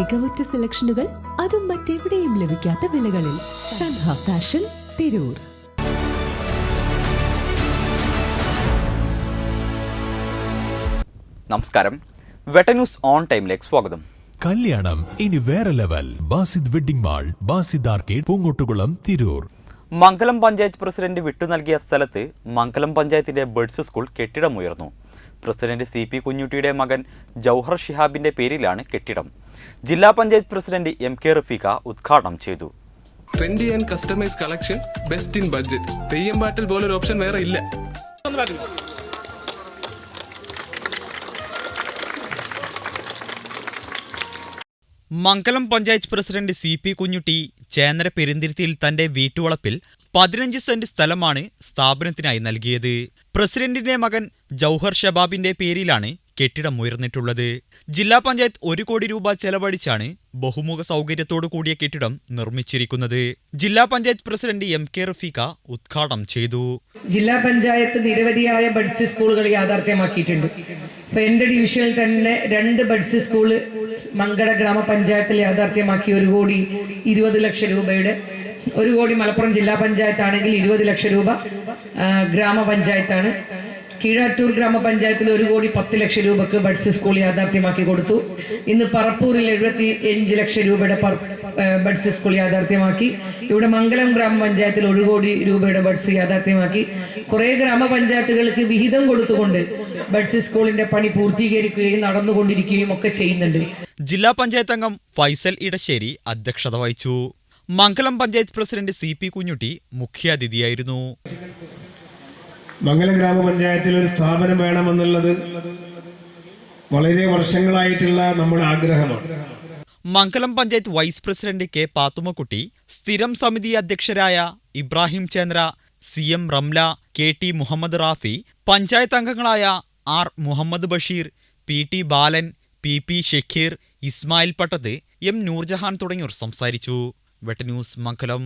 മികവുറ്റ സെലക്ഷനുകൾ അതും മറ്റെവിടെയും ലഭിക്കാത്ത വിലകളിൽ സൻഹ ഫാഷൻ തിരൂർ. നമസ്കാരം. വെട്ട ന്യൂസ് ഓൺ ടൈമിലേക്ക് സ്വാഗതം. കല്യാണം ഇനി വേറെ level. Basid wedding mall Basid arcade Poongottukulam Tirur. Mangalam panchayat president വിട്ടു നൽകിയ സ്ഥലത്ത് മംഗലം പഞ്ചായത്തിന്റെ ബഡ്സ് സ്കൂൾ കെട്ടിടമുയർന്നു. പ്രസിഡന്റ് സി പി കുഞ്ഞുട്ടിയുടെ മകൻ ജൗഹർ ഷിഹാബിന്റെ പേരിലാണ് കെട്ടിടം. ജില്ലാ panchayat president M K Rafeeqa ഉദ്ഘാടനം ചെയ്തു. Trendy and customise collection best in budget Theyyam പാട്ടിൽ പോലൊരു ഓപ്ഷൻ വേറെ ഇല്ല. Mangalam panchayat president C P Kunhutty Chennara പെരുന്തിരുത്തിയിൽ തന്റെ വീട്ടുവളപ്പിൽ പതിനഞ്ച് സെന്റ് സ്ഥലമാണ് സ്ഥാപനത്തിനായി നൽകിയത്. പ്രസിഡന്റിന്റെ മകൻ ജൗഹർ ഷബാബിന്റെ പേരിലാണ് കെട്ടിടം ഉയർന്നിട്ടുള്ളത്. ജില്ലാ പഞ്ചായത്ത് ഒരു കോടി രൂപ ചെലവഴിച്ചാണ് ബഹുമുഖ സൗകര്യത്തോടു കൂടിയ കെട്ടിടം നിർമ്മിച്ചിരിക്കുന്നത്. ജില്ലാ panchayat president M K Rafeeqa ഉദ്ഘാടനം ചെയ്തു. ജില്ലാ പഞ്ചായത്ത് നിരവധിയായ ബഡ്സ് സ്കൂളുകൾ യാഥാർത്ഥ്യമാക്കിയിട്ടുണ്ട്. ഇപ്പൊ എന്റെ ഡിവിഷനിൽ തന്നെ രണ്ട് ബഡ്സ് സ്കൂൾ മങ്കട ഗ്രാമപഞ്ചായത്തിൽ യാഥാർത്ഥ്യമാക്കി ഒരു കോടി ഇരുപത് ലക്ഷം രൂപയുടെ ഒരു കോടി മലപ്പുറം ജില്ലാ പഞ്ചായത്താണെങ്കിൽ ഇരുപത് ലക്ഷം രൂപ ഗ്രാമപഞ്ചായത്താണ്. കീഴാറ്റൂർ ഗ്രാമപഞ്ചായത്തിൽ ഒരു കോടി പത്ത് ലക്ഷം രൂപക്ക് ബഡ്സ് സ്കൂൾ യാഥാർത്ഥ്യമാക്കി കൊടുത്തു. ഇന്ന് പറപ്പൂരിൽ എഴുപത്തി അഞ്ച് ലക്ഷം രൂപയുടെ ബഡ്സ് സ്കൂൾ യാഥാർത്ഥ്യമാക്കി. ഇവിടെ മംഗലം ഗ്രാമപഞ്ചായത്തിൽ ഒരു കോടി രൂപയുടെ ബഡ്സ് യാഥാർത്ഥ്യമാക്കി. കുറേ ഗ്രാമപഞ്ചായത്തുകൾക്ക് വിഹിതം കൊടുത്തുകൊണ്ട് ബഡ്സ് സ്കൂളിന്റെ പണി പൂർത്തീകരിക്കുകയും നടന്നുകൊണ്ടിരിക്കുകയും ഒക്കെ ചെയ്യുന്നുണ്ട്. ജില്ലാ പഞ്ചായത്ത് അംഗം ഫൈസൽ ഇടശ്ശേരി അധ്യക്ഷത വഹിച്ചു. Mangalam panchayat president C P Kunjutty മുഖ്യാതിഥിയായിരുന്നു. മംഗലം ഗ്രാമപഞ്ചായത്തിൽ ഒരു സ്ഥാപനം വേണമെന്നുള്ളത് വളരെ വർഷങ്ങളായിട്ടുള്ള നമ്മുടെ ആഗ്രഹമാണ്. Mangalam panchayat vice president K Pathummakutty സ്ഥിരം സമിതി അധ്യക്ഷരായ Ibrahim Chandra C M Ramla K T Muhammad Rafi panchayat അംഗങ്ങളായ R Muhammad Basheer P T Balan P P Shekheer Ismail Pattath M Noorjahan തുടങ്ങിയവർ സംസാരിച്ചു. വെട്ട ന്യൂസ് മംഗലം.